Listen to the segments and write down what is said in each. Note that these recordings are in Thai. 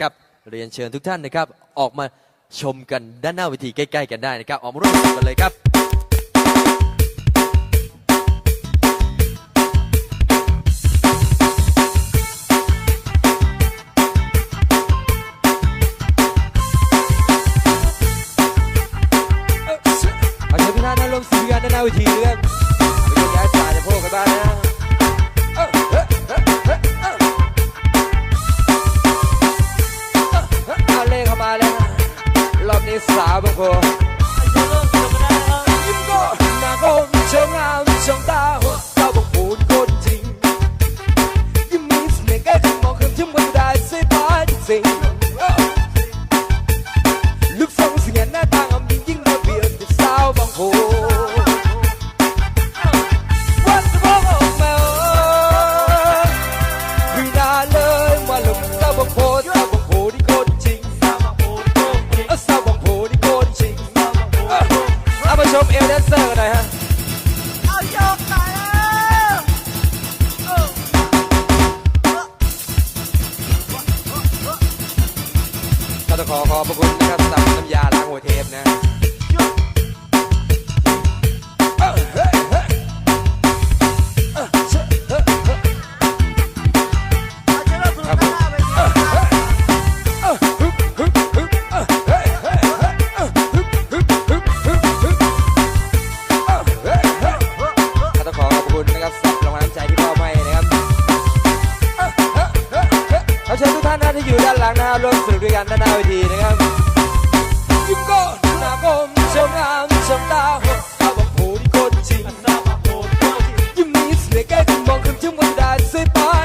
ครับเรียนเชิญทุกท่านนะครับ ออกมาชมกันด้านหน้าเวทีใกล้ ๆ กันได้นะครับ ออกมาร่วมกันเลยครับเอาเชิญทุกท่านร่วมสื่อกันด้านหน้าเวทีด้วย sing. ขอขอบพระคุณนะครับสำหรับน้ำยาล้างหัวเทปนะานที่อยู่ด้านหลังนะครับร่วมสนุกด้วยกันด้านหน้าเวทีนะครับยิ้มก้นหน้าก้มชมงงามชมตาหกตาบังผูที่คนจริงยิ้มนี้เสียแก้มมองขึ้นชุ่มวันดาสวยปา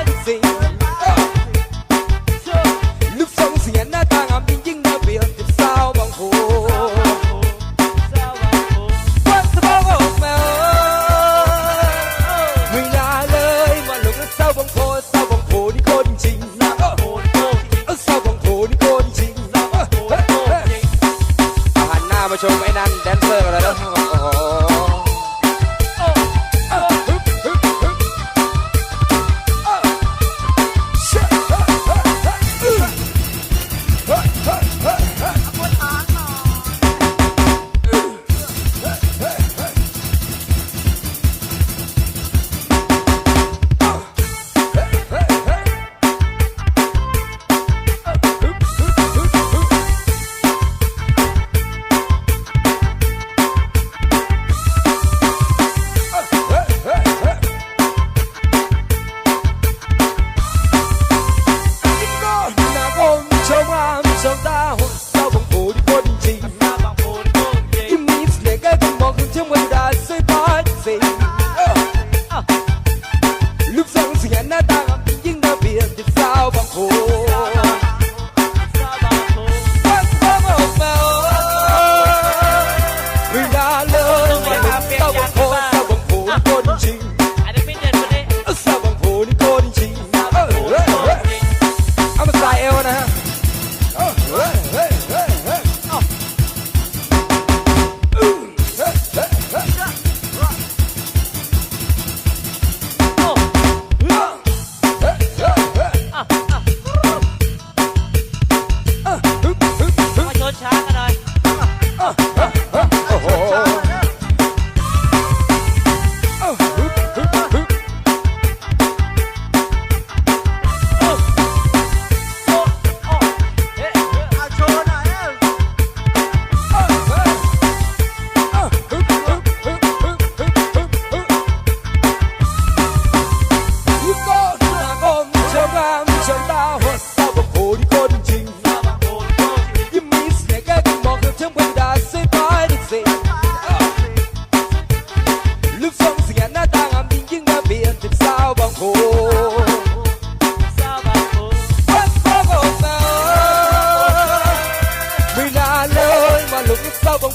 baby.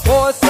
fosse